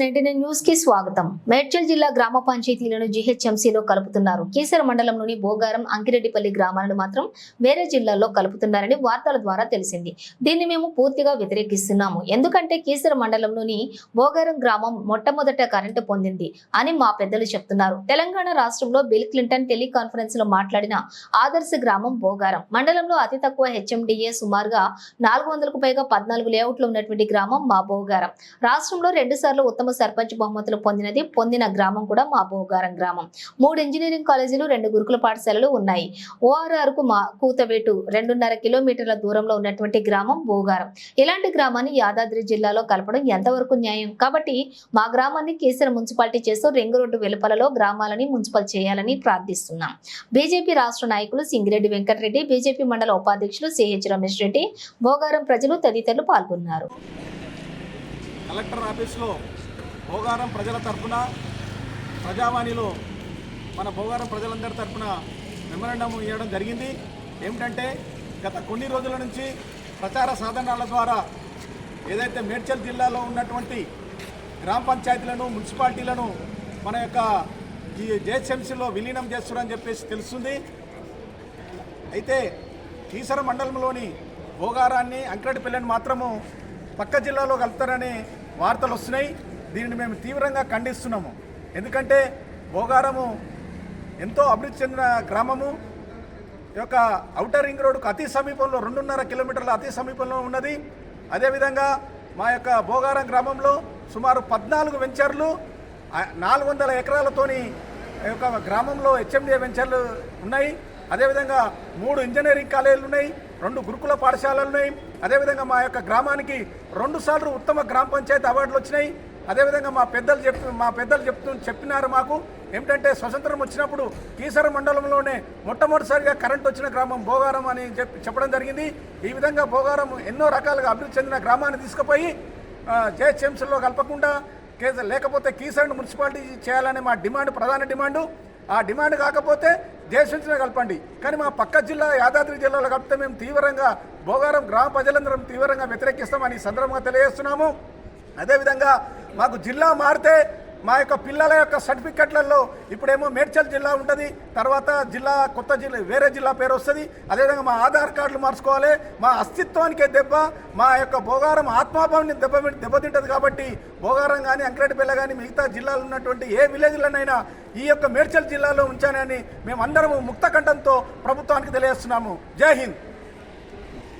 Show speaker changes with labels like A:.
A: న్యూస్కి స్వాగతం. మేడ్చల్ జిల్లా గ్రామ పంచాయతీలను జీహెచ్ఎంసీలో కలుపుతున్నారు. కీసర మండలంలోని బోగారం అంకిరెడ్డిపల్లి గ్రామాలను మాత్రం వేరే జిల్లాల్లో కలుపుతున్నారని వార్తల ద్వారా తెలిసింది. దీన్ని మేము పూర్తిగా వ్యతిరేకిస్తున్నాము. ఎందుకంటే కీసర మండలంలోని బోగారం గ్రామం మొట్టమొదట కరెంటు పొందింది అని మా పెద్దలు చెప్తున్నారు. తెలంగాణ రాష్ట్రంలో బిల్ క్లింటన్ టెలికాన్ఫరెన్స్లో మాట్లాడిన ఆదర్శ గ్రామం బోగారం. మండలంలో అతి తక్కువ హెచ్ఎండిఏ సుమారుగా నాలుగు వందలకు పైగా పద్నాలుగు లేఅవుట్లు ఉన్నటువంటి గ్రామం మా బోగారం. రాష్ట్రంలో రెండు సార్లు ఉత్తమ సర్పంచ్ బహుమతులు పొందినది పొందిన గ్రామం కూడా మా బోగారం గ్రామం. మూడు ఇంజనీరింగ్ కాలేజీలు రెండు గురుకుల పాఠశాలలు ఉన్నాయి. ఓఆర్ఆర్కు మా కూతవేటు రెండున్నర కిలోమీటర్ల దూరంలో ఉన్నటువంటి గ్రామం బోగారం ఇలాంటి గ్రామాన్ని యాదాద్రి జిల్లాలో కలపడం ఎంతవరకు న్యాయం? కాబట్టి మా గ్రామాన్ని కేసీఆర్ మున్సిపాలిటీ చేస్తూ రింగ్ రోడ్డు వెలుపలలో గ్రామాలని మున్సిపల్ చేయాలని ప్రార్థిస్తున్నాం. బీజేపీ రాష్ట్ర నాయకులు సింగిరెడ్డి వెంకటరెడ్డి బీజేపీ మండల ఉపాధ్యక్షులు సిహెచ్ రమేష్ రెడ్డి బోగారం ప్రజలు తదితరులు పాల్గొన్నారు.
B: కలెక్టర్ ఆఫీస్లో భోగారం ప్రజల తరఫున ప్రజావాణిలో మన భోగారం ప్రజలందరి తరఫున మెమరాండం ఇవ్వడం జరిగింది. ఏమిటంటే గత కొన్ని రోజుల నుంచి ప్రచార సాధనాల ద్వారా ఏదైతే మేడ్చల్ జిల్లాలో ఉన్నటువంటి గ్రామ పంచాయతీలను మున్సిపాలిటీలను మన యొక్క ఈ జేహెచ్ఎంసీలో విలీనం చేస్తున్నారని చెప్పేసి తెలుస్తుంది. అయితే ఈసర మండలంలోని భోగారాన్ని అంకరెడ్డిపల్లిని మాత్రము పక్క జిల్లాలో కలుపుతారని వార్తలు వస్తున్నాయి. దీనిని మేము తీవ్రంగా ఖండిస్తున్నాము. ఎందుకంటే భోగారము ఎంతో అభివృద్ధి చెందిన గ్రామము. ఈ యొక్క అవుటర్ రింగ్ రోడ్డుకు అతి సమీపంలో రెండున్నర కిలోమీటర్ల అతి సమీపంలో ఉన్నది. అదేవిధంగా మా యొక్క భోగారం గ్రామంలో సుమారు పద్నాలుగు వెంచర్లు నాలుగు వందల ఎకరాలతోని యొక్క గ్రామంలో హెచ్ఎండిఏ వెంచర్లు ఉన్నాయి. అదేవిధంగా మూడు ఇంజనీరింగ్ కాలేజీలు ఉన్నాయి రెండు గురుకుల పాఠశాలలు ఉన్నాయి. అదేవిధంగా మా యొక్క గ్రామానికి రెండుసార్లు ఉత్తమ గ్రామ పంచాయతీ అవార్డులు వచ్చినాయి. అదేవిధంగా మా పెద్దలు చెప్తు మా పెద్దలు చెప్తూ చెప్పినారు మాకు. ఏమిటంటే స్వతంత్రం వచ్చినప్పుడు కీసర మండలంలోనే మొట్టమొదటిసారిగా కరెంట్ వచ్చిన గ్రామం భోగారం అని చెప్పి చెప్పడం జరిగింది. ఈ విధంగా భోగారం ఎన్నో రకాలుగా అభివృద్ధి చెందిన గ్రామాన్ని తీసుకుపోయి జేహెచ్ఎంసీలో కలపకుండా లేకపోతే కీసరను మున్సిపాలిటీ చేయాలనే మా డిమాండ్ ప్రధాన డిమాండు. ఆ డిమాండ్ కాకపోతే జేసెన్స్లో కలపండి. కానీ మా పక్క జిల్లా యాదాద్రి జిల్లాలో కలిపితే మేము తీవ్రంగా భోగారం గ్రామ ప్రజలందరం తీవ్రంగా వ్యతిరేకిస్తామని సందర్భంగా తెలియజేస్తున్నాము. అదేవిధంగా మాకు జిల్లా మారితే మా యొక్క పిల్లల యొక్క సర్టిఫికెట్లలో ఇప్పుడేమో మేడ్చల్ జిల్లా ఉంటుంది తర్వాత జిల్లా కొత్త జిల్లా వేరే జిల్లా పేరు వస్తుంది. అదేవిధంగా మా ఆధార్ కార్డులు మార్చుకోవాలి. మా అస్తిత్వానికే దెబ్బ మా యొక్క భోగారం ఆత్మాభావాన్ని దెబ్బ దెబ్బతింటుంది కాబట్టి భోగారం కానీ అంకరెడ్డిపల్లె కానీ మిగతా జిల్లాలో ఉన్నటువంటి ఏ విలేజ్లనైనా ఈ యొక్క మేడ్చల్ జిల్లాలో ఉంచానని మేమందరము ముక్తకంఠంతో ప్రభుత్వానికి తెలియజేస్తున్నాము. జై హింద్!